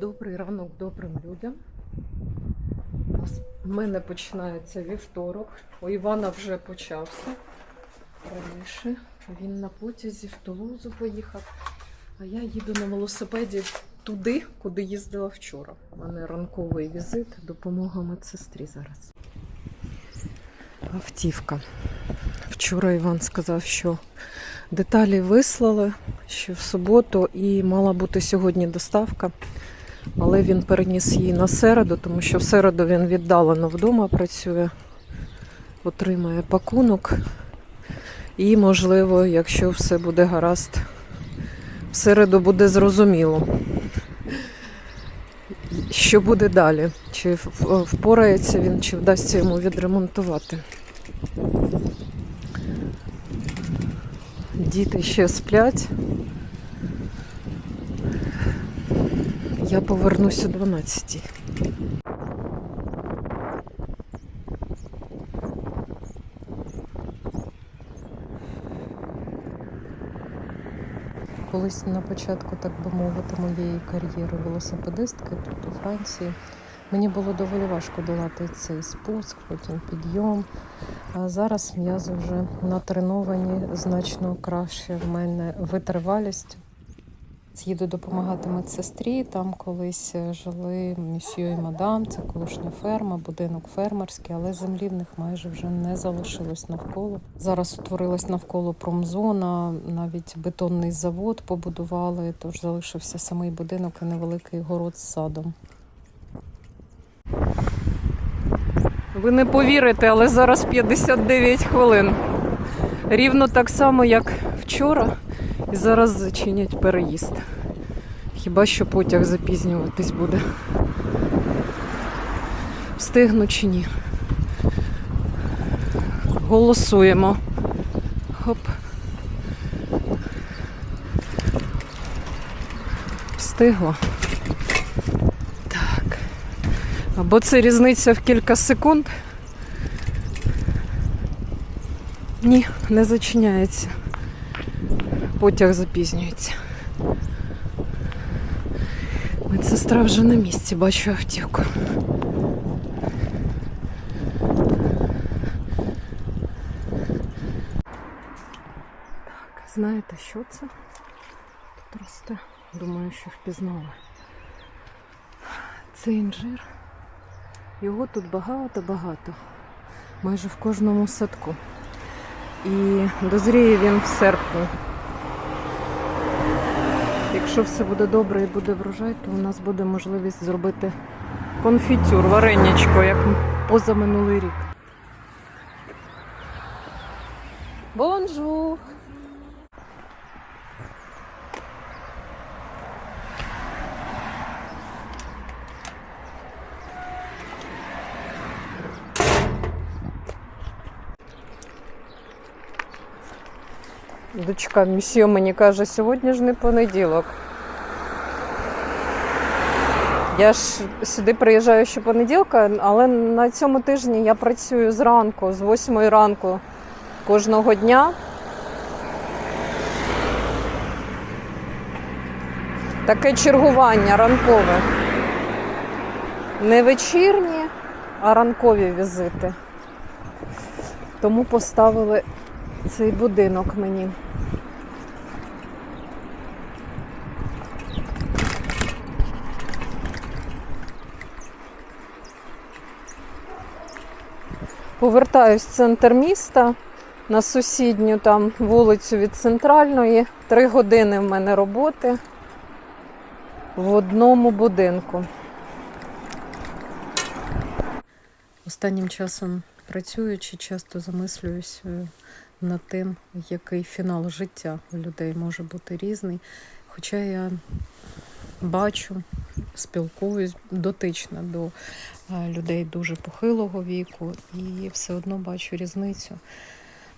Добрий ранок добрим людям. У мене починається вівторок. У Івана вже почався раніше. Він на потязі в Тулузу поїхав. А я їду на велосипеді туди, куди їздила вчора. У мене ранковий візит, допомога медсестрі зараз. Автівка. Вчора Іван сказав, що деталі вислали, що в суботу і мала бути сьогодні доставка. Але він переніс її на середу, тому що в середу він віддалено вдома працює, отримає пакунок. І, можливо, якщо все буде гаразд, в середу буде зрозуміло, що буде далі. Чи впорається він, чи вдасться йому відремонтувати. Діти ще сплять. Я повернусь о 12. Колись на початку, так би мовити, моєї кар'єри велосипедистки тут у Франції. Мені було доволі важко долати цей спуск, потім підйом. А зараз м'язи вже натреновані значно краще. В мене витривалість. Їду допомагати медсестрі. Там колись е, жили місьє і мадам, це колишня ферма, будинок фермерський, але землі в них майже вже не залишилось навколо. Зараз утворилась навколо промзона, навіть бетонний завод побудували, тож залишився самий будинок і невеликий город з садом. Ви не повірите, але зараз 59 хвилин. Рівно так само, як вчора. І зараз зачинять переїзд. Хіба що потяг запізнюватись буде. Встигну чи ні. Голосуємо. Хоп. Встигла. Так. Або це різниця в кілька секунд. Ні, не зачиняється. Потяг запізнюється. Медсестра вже на місці, бачу автівку. Так, знаєте, що це? Тут росте. Думаю, що впізнали. Це інжир. Його тут багато-багато. Майже в кожному садку. І дозріє він в серпні. Якщо все буде добре і буде врожай, то у нас буде можливість зробити конфітюр, варенячко, як позаминулий рік. Бонжур! Дочка місьє мені каже, сьогодні ж не понеділок. Я ж сюди приїжджаю щопонеділка, але на цьому тижні я працюю зранку, з 8 ранку кожного дня. Таке чергування ранкове. Не вечірні, а ранкові візити. Тому поставили цей будинок мені. Повертаюсь в центр міста на сусідню там вулицю від центральної. Три години в мене роботи в одному будинку. Останнім часом працюючи, часто замислююсь е, над тим, який фінал життя у людей може бути різний. Хоча я бачу, спілкуюсь дотична до е, людей дуже похилого віку і все одно бачу різницю.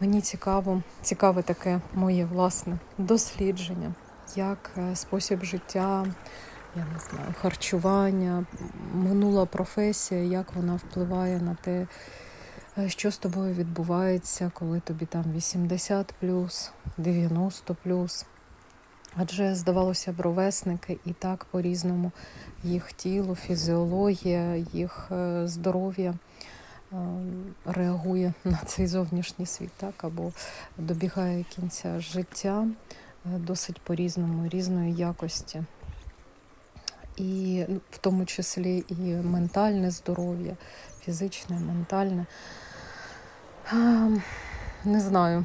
Мені цікаво, цікаве таке моє власне дослідження, як е, спосіб життя, я не знаю, харчування, минула професія, як вона впливає на те, е, що з тобою відбувається, коли тобі там 80 90 Адже, здавалося б, ровесники і так по-різному їх тіло, фізіологія, їх е, здоров'я е, реагує на цей зовнішній світ, так, або добігає кінця життя е, досить по-різному, різної якості. І ну, в тому числі і ментальне здоров'я, фізичне, ментальне. Не знаю,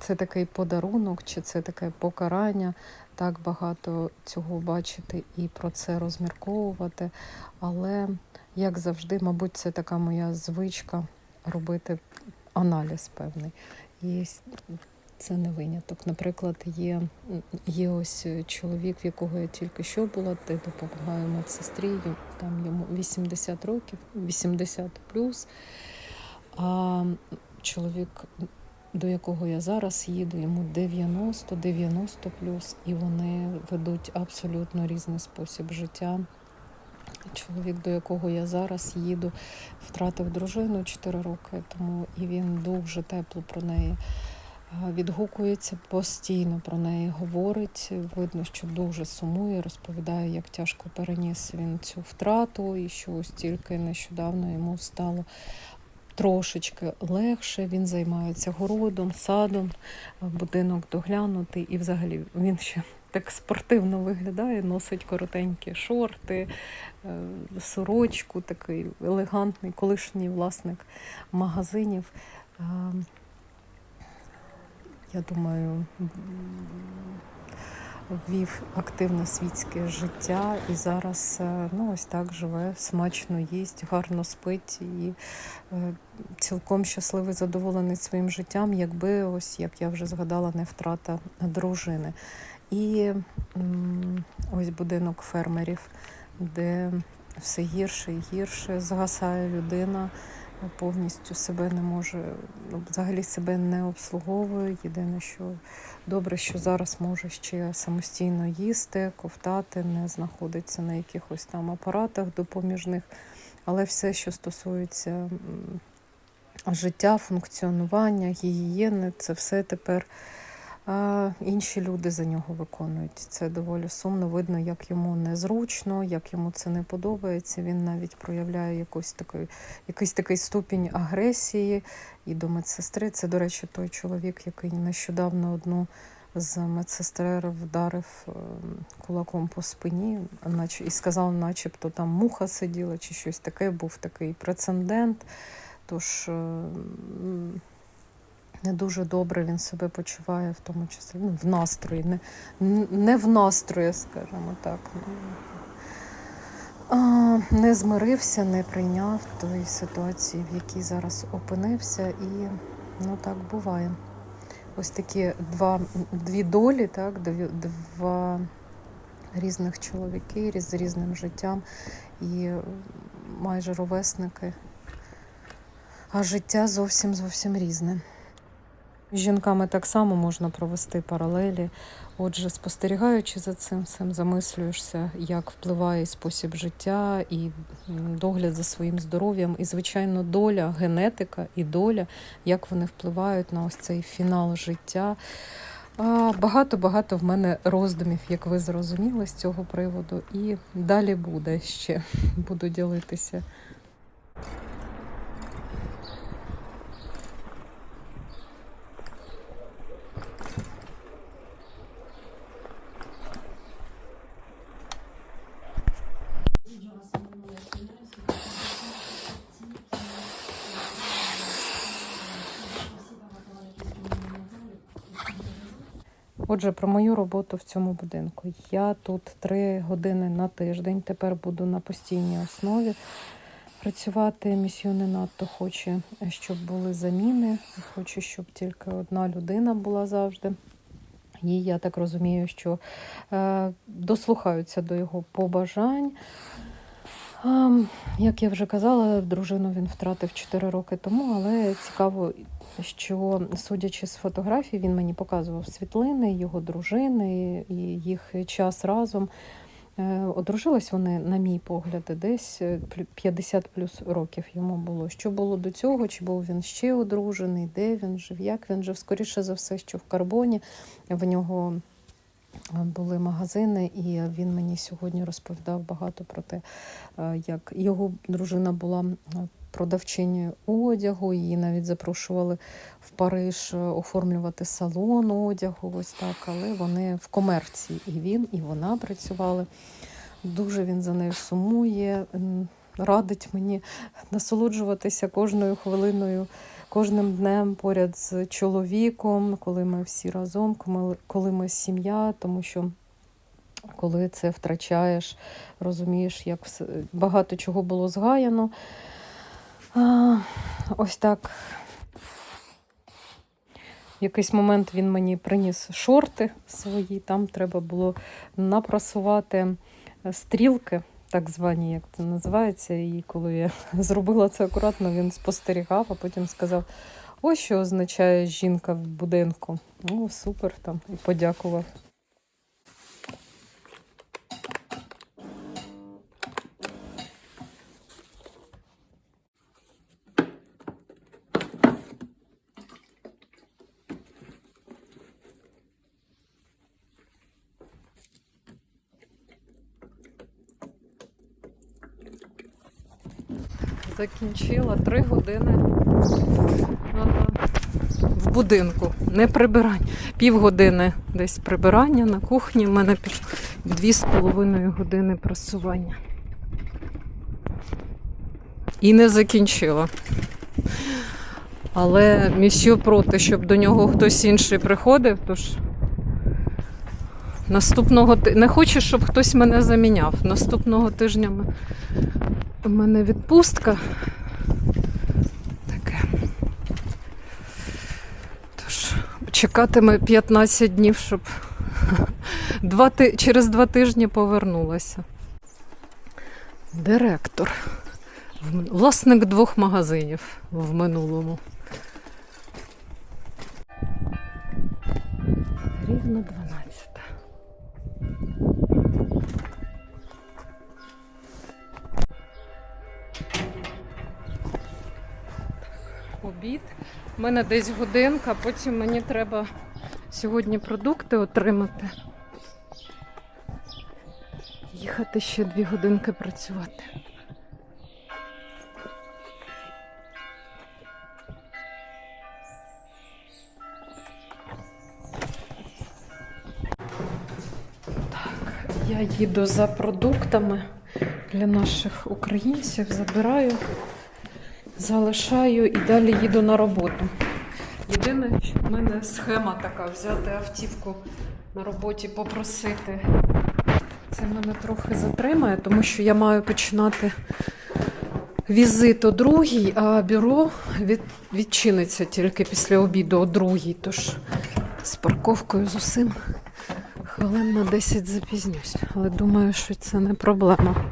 це такий подарунок, чи це таке покарання, так багато цього бачити і про це розмірковувати. Але, як завжди, мабуть, це така моя звичка робити аналіз певний. І це не виняток. Наприклад, є, є ось чоловік, в якого я тільки що була, де допомагаю медсестрі, там йому 80 років, 80 плюс. А чоловік, до якого я зараз їду, йому 90, 90 плюс, і вони ведуть абсолютно різний спосіб життя. Чоловік, до якого я зараз їду, втратив дружину 4 роки тому, і він дуже тепло про неї відгукується постійно про неї говорить. Видно, що дуже сумує, розповідає, як тяжко переніс він цю втрату, і що ось тільки нещодавно йому стало трошечки легше. Він займається городом, садом, будинок доглянутий, і взагалі він ще. Так спортивно виглядає, носить коротенькі шорти, е, сорочку, такий елегантний, колишній власник магазинів. Е, я думаю, вів активне світське життя і зараз е, ну, ось так живе, смачно їсть, гарно спить і е, цілком щасливий, задоволений своїм життям, якби ось, як я вже згадала, не втрата дружини. І ось будинок фермерів, де все гірше і гірше, згасає людина повністю себе не може, ну, взагалі себе не обслуговує. Єдине, що добре, що зараз може ще самостійно їсти, ковтати, не знаходиться на якихось там апаратах допоміжних. Але все, що стосується життя, функціонування, гігієни, це все тепер а, інші люди за нього виконують. Це доволі сумно. Видно, як йому незручно, як йому це не подобається. Він навіть проявляє якийсь такий, якийсь такий ступінь агресії і до медсестри. Це, до речі, той чоловік, який нещодавно одну з медсестер вдарив ем, кулаком по спині, наче і сказав, начебто там муха сиділа чи щось таке. Був такий прецедент. Тож ем, не дуже добре він себе почуває, в тому числі ну, в настрої, не, не в настрої, скажімо так. А, Не змирився, не прийняв тої ситуації, в якій зараз опинився, і ну так буває. Ось такі два, дві долі, так, два різних чоловіки з різним життям і майже ровесники. А життя зовсім зовсім різне. З жінками так само можна провести паралелі. Отже, спостерігаючи за цим всім, замислюєшся, як впливає спосіб життя, і догляд за своїм здоров'ям, і, звичайно, доля, генетика і доля, як вони впливають на ось цей фінал життя. Багато-багато в мене роздумів, як ви зрозуміли з цього приводу, і далі буде ще. Буду ділитися. Отже, про мою роботу в цьому будинку. Я тут три години на тиждень. Тепер буду на постійній основі працювати. Місію не надто хоче, щоб були заміни. Хочу, щоб тільки одна людина була завжди. І я так розумію, що е, дослухаються до його побажань. А, як я вже казала, дружину він втратив 4 роки тому, але цікаво, що судячи з фотографій, він мені показував світлини його дружини і їх час разом. Е, Одружились вони, на мій погляд, десь е, плю- 50 плюс років йому було. Що було до цього? Чи був він ще одружений, де він жив, як він жив? Скоріше за все, що в карбоні в нього були магазини, і він мені сьогодні розповідав багато про те, е, як його дружина була е, продавчинею одягу, її навіть запрошували в Париж е, оформлювати салон одягу, ось так, але вони в комерції. І він, і вона працювали. Дуже він за нею сумує, радить мені насолоджуватися кожною хвилиною, кожним днем поряд з чоловіком, коли ми всі разом, коли- ми сім'я, тому що коли це втрачаєш, розумієш, як все- багато чого було згаяно. А, ось так. В якийсь момент він мені приніс шорти свої, там треба було напрасувати е, стрілки, так звані, як це називається. І коли я зробила це акуратно, він спостерігав, а потім сказав: ось що означає жінка в будинку. Ну, супер там, і подякував. Закінчила три години в будинку. Не прибирання. Півгодини десь прибирання на кухні. У мене дві з половиною години прасування. І не закінчила. Але місьо проти, щоб до нього хтось інший приходив, тож наступного не хочу, щоб хтось мене заміняв. Наступного тижня ми у мене відпустка. Таке. Тож, чекатиме 15 днів, щоб два ти... через два тижні повернулася. Директор. Власник двох магазинів в минулому. Рівно 12. Обід. У мене десь годинка, потім мені треба сьогодні продукти отримати. Їхати ще дві годинки працювати. Так, я їду за продуктами для наших українців, забираю залишаю і далі їду на роботу. Єдине, в мене схема така взяти автівку на роботі, попросити. Це мене трохи затримає, тому що я маю починати візит о другій, а бюро від, відчиниться тільки після обіду о другій. Тож з парковкою з усім хвилин на 10 запізнюсь. Але думаю, що це не проблема.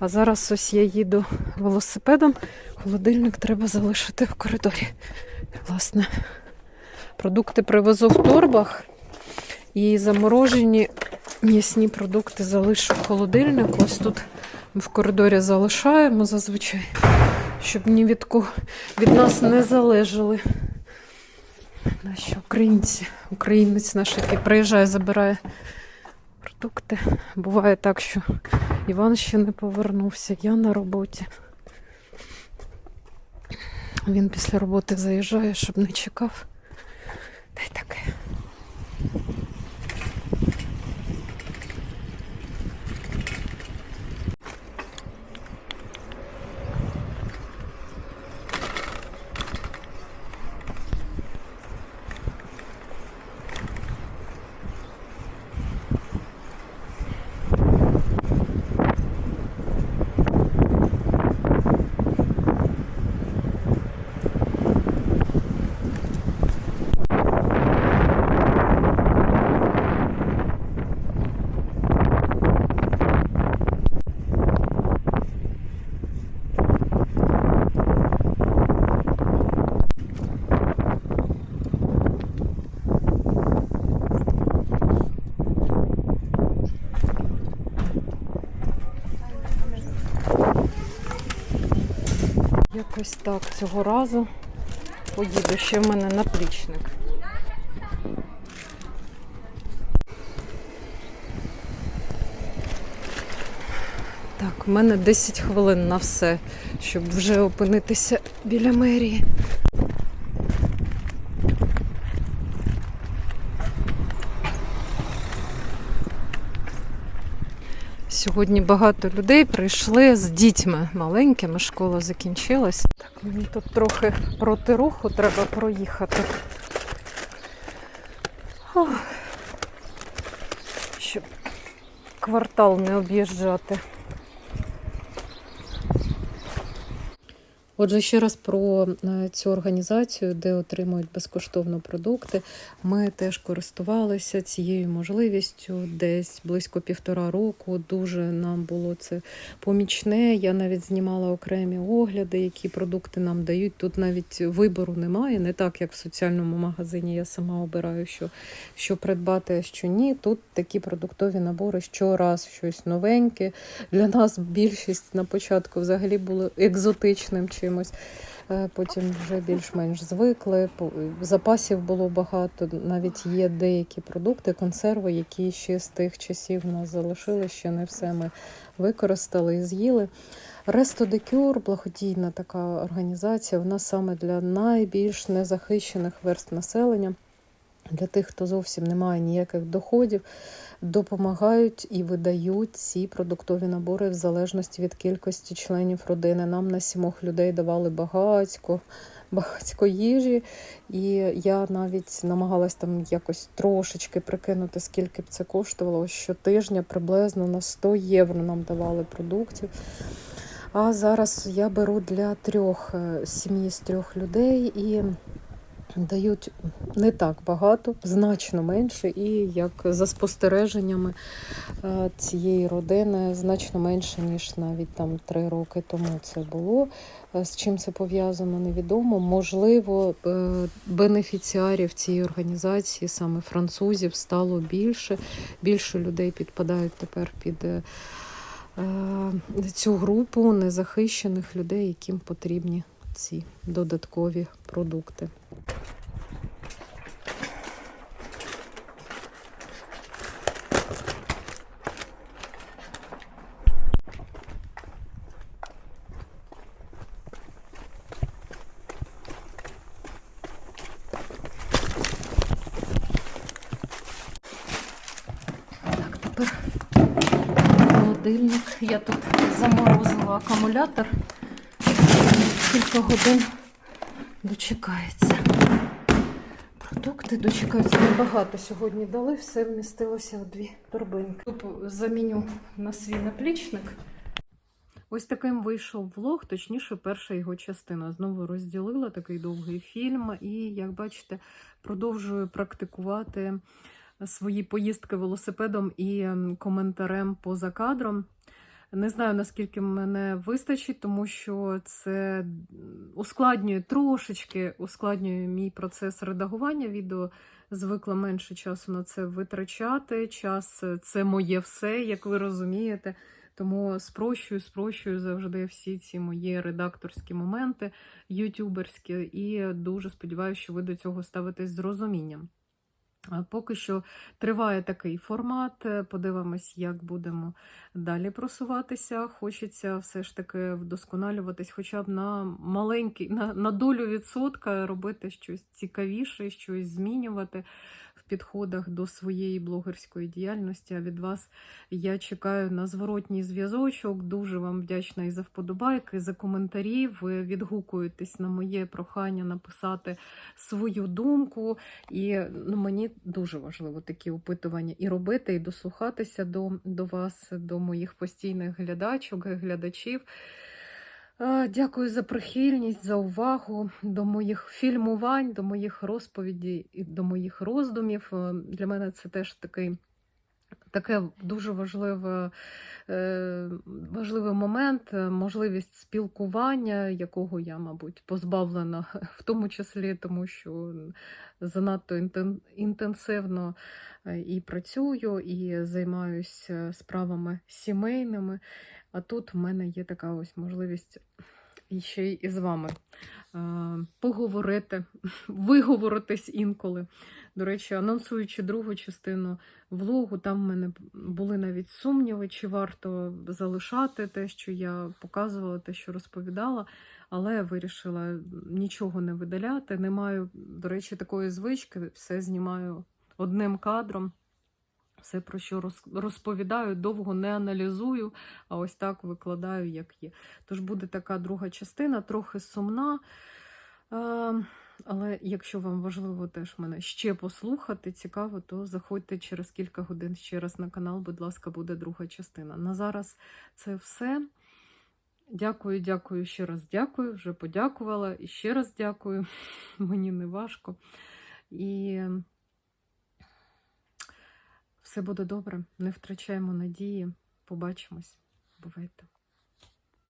А зараз ось я їду велосипедом. Холодильник треба залишити в коридорі. Власне, продукти привезу в торбах і заморожені м'ясні продукти залишу в холодильник. Ось тут ми в коридорі залишаємо зазвичай, щоб ні від кого від нас не залежали. Наші українці, українець наш, який приїжджає, забирає продукти. Буває так, що Іван ще не повернувся, я на роботі. Він після роботи заїжджає, щоб не чекав. Та й таке. Ось так цього разу поїду ще в мене наплічник. Так, в мене 10 хвилин на все, щоб вже опинитися біля мерії. Сьогодні багато людей прийшли з дітьми маленькими, школа закінчилась. Мені тут трохи проти руху треба проїхати. Щоб квартал не об'їжджати. Отже, ще раз про е, цю організацію, де отримують безкоштовно продукти. Ми теж користувалися цією можливістю десь близько півтора року. Дуже нам було це помічне. Я навіть знімала окремі огляди, які продукти нам дають. Тут навіть вибору немає, не так як в соціальному магазині. Я сама обираю, що, що придбати, а що ні. Тут такі продуктові набори щораз щось новеньке. Для нас більшість на початку взагалі було екзотичним чимось. Е, Потім вже більш-менш звикли. Запасів було багато. Навіть є деякі продукти, консерви, які ще з тих часів нас залишили, ще не все ми використали і з'їли. Ресто Декюр, благодійна така організація, вона саме для найбільш незахищених верст населення, для тих, хто зовсім не має ніяких доходів, допомагають і видають ці продуктові набори в залежності від кількості членів родини. Нам на сімох людей давали багатько, багатько їжі, і я навіть намагалась там якось трошечки прикинути, скільки б це коштувало. Щотижня приблизно на 100 євро нам давали продуктів. А зараз я беру для трьох е, сім'ї з трьох людей і дають не так багато, значно менше, і як за спостереженнями е, цієї родини значно менше, ніж навіть там три роки тому це було. Е, З чим це пов'язано, невідомо. Можливо, е, бенефіціарів цієї організації, саме французів, стало більше. Більше людей підпадають тепер під цю групу незахищених людей, яким потрібні ці додаткові продукти. Я тут заморозила акумулятор. Кілька годин дочекається. Продукти дочекаються. Небагато сьогодні дали, все вмістилося в дві торбинки. Заміню на свій наплічник. Ось таким вийшов влог, точніше, перша його частина. Знову розділила такий довгий фільм, і, як бачите, продовжую практикувати свої поїздки велосипедом і ем, коментарем поза кадром. Не знаю, наскільки мене вистачить, тому що це ускладнює трошечки ускладнює мій процес редагування відео. Звикла менше часу на це витрачати. Час це моє все, як ви розумієте. Тому спрощую, спрощую завжди всі ці мої редакторські моменти, ютюберські, і дуже сподіваюся, що ви до цього ставитесь з розумінням. А Поки що триває такий формат. е, Подивимось, як будемо далі просуватися. Хочеться все ж таки вдосконалюватись, хоча б на маленький, на, на долю відсотка робити щось цікавіше, щось змінювати в підходах до своєї блогерської діяльності. А від вас я чекаю на зворотній зв'язочок. Дуже вам вдячна і за вподобайки, і за коментарі. Ви відгукуєтесь на моє прохання написати свою думку. І ну, мені дуже важливо такі опитування і робити, і дослухатися до, до вас, до моїх постійних глядачок, глядачів. Е, Дякую за прихильність, за увагу до моїх фільмувань, до моїх розповідей і до моїх роздумів. Е, Для мене це теж такий. Таке дуже важливе, е, важливий момент, можливість спілкування, якого я, мабуть, позбавлена, в тому числі, тому що занадто інтенсивно і працюю, і займаюся справами сімейними. А тут в мене є така ось можливість ще й із вами е, поговорити, виговоритись інколи. До речі, анонсуючи другу частину влогу, там в мене були навіть сумніви, чи варто залишати те, що я показувала, те, що розповідала, але вирішила нічого не видаляти. Не маю, до речі, такої звички, все знімаю одним кадром. Все, про що розповідаю, довго не аналізую, а ось так викладаю, як є. Тож буде така друга частина, трохи сумна. Але якщо вам важливо теж мене ще послухати, цікаво, то заходьте через кілька годин ще раз на канал, будь ласка, буде друга частина. На зараз це все. Дякую, дякую, ще раз дякую. Вже подякувала і ще раз дякую. Мені не важко. І все буде добре. Не втрачаємо надії. Побачимось. Бувайте.